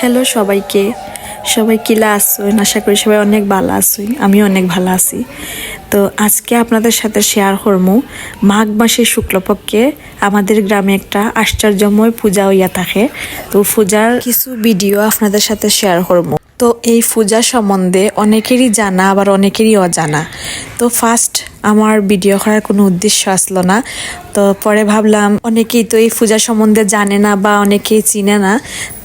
Hello সবাইকে। সবাই কিলা আসুন আশা করি সবাই অনেক ভালো আসুন আমি অনেক ভালো আছি। তো আজকে আপনাদের সাথে শেয়ার করব মাঘ মাসে শুক্লপক্ষে আমাদের গ্রামে একটা আশ্চর্যময় পূজা হইয়া থাকে। তো পূজার কিছু ভিডিও আপনাদের সাথে শেয়ার করব তো এই পূজা সম্বন্ধে অনেকেরই জানা, আবার অনেকেরই অজানা। তো ফার্স্ট আমার ভিডিও করার কোনো উদ্দেশ্য আসলো না। তো পরে ভাবলাম অনেকেই তো এই পূজা সম্বন্ধে জানে না বা অনেকেই চিনে না।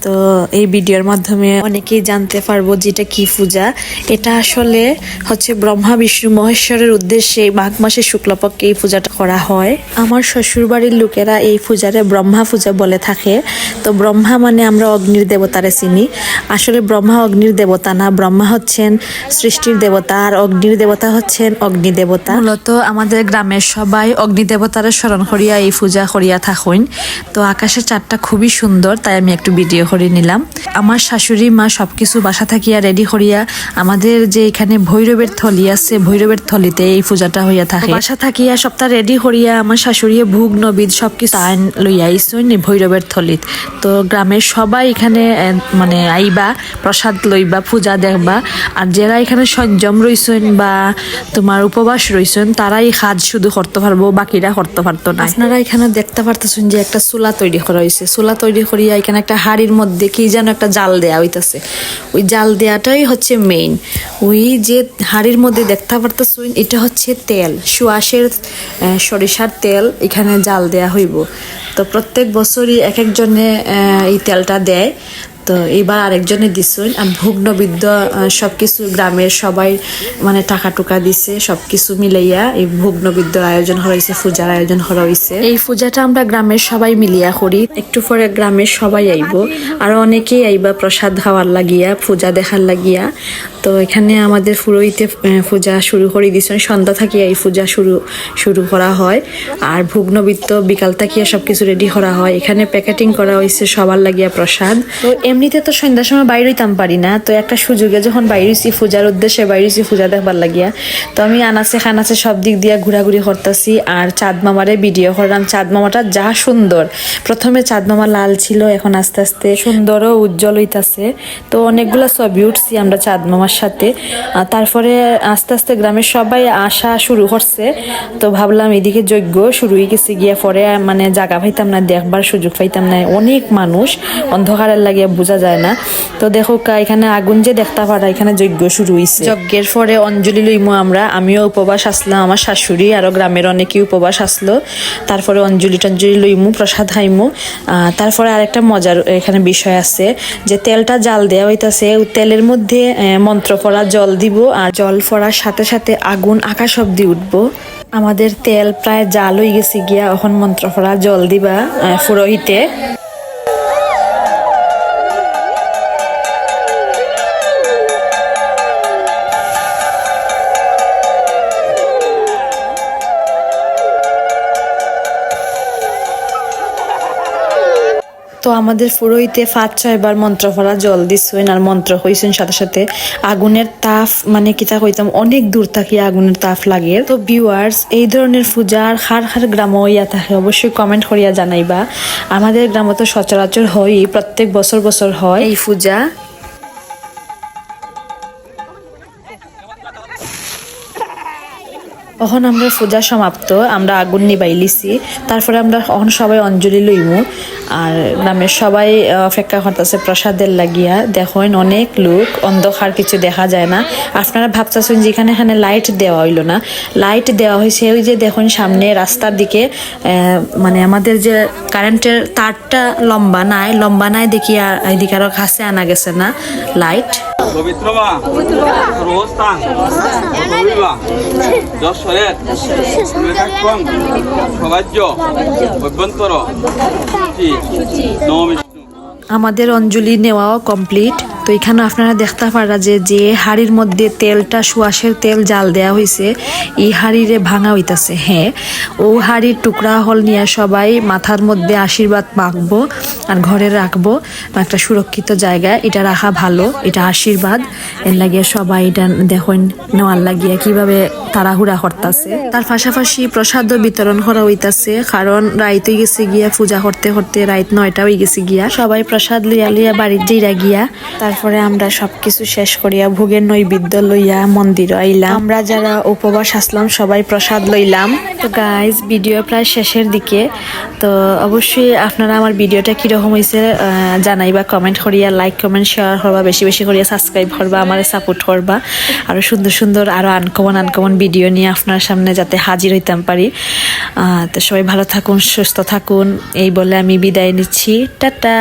তো এই ভিডিওর মাধ্যমে অনেকেই জানতে পারব যেটা কি পূজা। এটা আসলে হচ্ছে ব্রহ্মা, বিষ্ণু, মহেশ্বরের উদ্দেশ্যে মাঘ মাসের শুক্লপক্ষে এই পূজাটা করা হয়। আমার শ্বশুরবাড়ির লোকেরা এই পূজারে ব্রহ্মা পূজা বলে থাকে। তো ব্রহ্মা মানে আমরা অগ্নির দেবতারে চিনি। আসলে ব্রহ্মা অগ্নির দেবতা না ব্রহ্মা হচ্ছেন সৃষ্টির দেবতা আর অগ্নির দেবতা হচ্ছেন অগ্নি দেবতা। মূলত আমাদের গ্রামের সবাই অগ্নি দেবতারে স্মরণ করিয়া এই পূজা করিয়া থাকুন। তো আকাশের চারটা খুবই সুন্দর তাই আমি একটু ভিডিও করে নিলাম। আমার শাশুড়ি মা সবকিছু বাসা থাকিয়া রেডি করিয়া আমাদের যে এখানে ভৈরবের থলি আছে ভৈরবের থলিতে এই পূজাটা হইয়া থাকে। বাসা থাকিয়া সপ্তাহ রেডি করিয়া আমার শাশুড়ি ভুগ নবীদ সবকিছু আইন লইয়া আইসুন ভৈরবের থলিত। তো গ্রামের সবাই এখানে মানে আইবা, প্রসাদ লইবা, পূজা দেখবা আর যারা এখানে সংযম রইছেন বা তোমার উপবাস রইছেন, তারাই কাজ শুধু করতে পারব, বাকিরা করতে পারতো না। আপনারা এখানে দেখতে পারতেছেন যে একটা চুলা তৈরি করা হয়েছে চুলা তৈরি করিয়া এখানে একটা হাড়ির মধ্যে কি যেন একটা জাল দেয়া হইতাছে। ওই জাল দেয়াটাই হচ্ছে মেইন ওই যে হাড়ির মধ্যে দেখতে পারতেছেন, এটা হচ্ছে তেল। সুয়াশের সরিষার তেল এখানে জাল দেয়া হইব। তো প্রত্যেক বছরই এক একজনে এই তেলটা দেয়। তো এইবার আরেকজনে দিছুন আর ভুগ্নবিদ্য সব কিছু গ্রামের সবাই মানে টাকা টুকা দিছে সব কিছু মিলাইয়া এই ভুগ্নবিদ্যর আয়োজন হয়েছে পূজার আয়োজন হয়েছে। এই পূজাটা আমরা গ্রামের সবাই মিলিয়া করি। একটু পরে গ্রামের সবাই আইব আর অনেকেই আইবা প্রসাদ খাওয়ার লাগিয়া পূজা দেখার লাগিয়া। তো এখানে আমাদের পুরোহিতে আহ, পূজা শুরু করে দিয়েছেন। সন্ধ্যা থাকিয়া এই পূজা শুরু শুরু করা হয়। আর ভুগ্নবিত্ত বিকাল থাকিয়া সবকিছু রেডি করা হয়। এখানে প্যাকেটিং করা হয়েছে সবার লাগিয়া প্রসাদ। তো এমনিতে তো সন্ধ্যার সময় বাইরে হইতাম পারি না। তো একটা সুযোগে যখন বাইরে হইছি পূজার উদ্দেশ্যে বাইরে হইছি পূজা দেখবার লাগিয়া, তো আমি আনাচে খানাচে সব দিক দিয়া ঘোরাঘুরি করতেছি। আর চাঁদ মামারে ভিডিও করলাম। চাঁদ মামাটা যা সুন্দর। প্রথমে চাঁদ মামা লাল ছিল, এখন আস্তে আস্তে সুন্দর ও উজ্জ্বল হইতাছে। তো অনেকগুলো ছবি উঠছি আমরা চাঁদ মামার সাথে। তারপরে আস্তে আস্তে গ্রামের সবাই আসা শুরু করছে। তো ভাবলাম এদিকে যজ্ঞ শুরু হয়ে গেছে গিয়া পরে মানে জায়গা পাইতাম না, দেখবার সুযোগ পাইতাম না। অনেক মানুষ অন্ধকারের লাগিয়া বোঝা যায় না। তো দেখো এখানে আগুন যে দেখতে পারা এখানে যজ্ঞ শুরু হয়েছে যজ্ঞের পরে অঞ্জলি লইমু আমরা। আমিও উপবাস আসলাম আমার শাশুড়ি আরও গ্রামের অনেকেই উপবাস আসলো। তারপরে অঞ্জলি টঞ্জলি লইমু প্রসাদ আহ, তারপরে আরেকটা মজার এখানে বিষয় আছে যে তেলটা জাল দেওয়া হইতাছে তেলের মধ্যে মন্ত্র পড়া জল দিব আর জল পড়ার সাথে সাথে আগুন আকাশ অব্দি উঠবো। আমাদের তেল প্রায় জাল হয়ে গেছে গিয়া এখন মন্ত্র পড়া জল দিবা পুরোহিতে। তো আমাদের ফুরোইতে ফাঁদ ছয়বার মন্ত্র ফলা জল দিচ্ছেন আর মন্ত্র হইছেন সাথে সাথে আগুনের তাপ মানে কিতা কইতাম, অনেক দূর থাকি আগুনের তাফ লাগে তো ভিউয়ার্স এই ধরনের পূজা আর হার হার গ্রাম ইয়া থাকে, অবশ্যই কমেন্ট করিয়া জানাইবা। আমাদের গ্রামে তো সচরাচর হয় প্রত্যেক বছর বছর হয়। এই পূজা তখন আমরা পূজা সমাপ্ত, আমরা আগুন নিবাই নিবাইলিছি, তারপরে আমরা এখন সবাই অঞ্জলি লইমু, আর গ্রামের সবাই অপেক্ষা করতেছে প্রসাদের লাগিয়া। দেখেন অনেক লোক, অন্ধকার কিছু দেখা যায় না। আপনারা ভাবতেছেন যেখানে এখানে লাইট দেওয়া হইল না। লাইট দেওয়া হয়েছে ওই যে দেখুন সামনে রাস্তার দিকে মানে আমাদের যে কারেন্টের তারটা লম্বা নাই লম্বা নাই দেখি আর এদিকে আরও কাছে আনা গেছে না। লাইট পবিত্র বা? সর্বস্থান পবিবা যশোরের মেঘাক্রম সবাজ্য অভ্যন্তর। নম আমাদের অঞ্জলি নেওয়াও কমপ্লিট এখানে আপনারা দেখতে পারা যে যে হাড়ির মধ্যে তেলটা সুয়াশের তেল, জাল দেয়া হয়েছে এই হাড়িরে ভাঙা হইতাছে। হ্যাঁ ও হাড়ির টুকরা হল নিয়ে সবাই মাথার মধ্যে আশীর্বাদ মাখবো আর ঘরে রাখব। একটা সুরক্ষিত জায়গায় এটা রাখা ভালো, এটা আশীর্বাদ। এর লাগিয়ে সবাই এটা দেখুন, নেওয়ার লাগিয়ে কীভাবে তাড়াহুড়া করতেছে। তার পাশাপাশি প্রসাদ বিতরণ করা হইতাছে, কারণ রাইতে গেছে গিয়া, পূজা করতে করতে রাইত নয়টা হয়ে গেছে গিয়া। সবাই প্রসাদ লিয়া লিয়া বাড়ির যেইরা গিয়া তারপরে আমরা সবকিছু শেষ করিয়া ভোগের নৈবেদ্য লইয়া মন্দির আইলাম। আমরা যারা উপবাস আসলাম, সবাই প্রসাদ লইলাম। তো গাইজ ভিডিও প্রায় শেষের দিকে। তো অবশ্যই আপনারা আমার ভিডিওটা কীরকম হয়েছে জানাইবা কমেন্ট করিয়া লাইক কমেন্ট শেয়ার করবা, বেশি বেশি করিয়া সাবস্ক্রাইব করবা, আমার সাপোর্ট করবা। আরও সুন্দর সুন্দর, আরও আনকমন আনকমন ভিডিও নিয়ে আপনার সামনে যাতে হাজির হইতাম পারি। তো সবাই ভালো থাকুন, সুস্থ থাকুন। এই বলে আমি বিদায় নিচ্ছি। টাটা!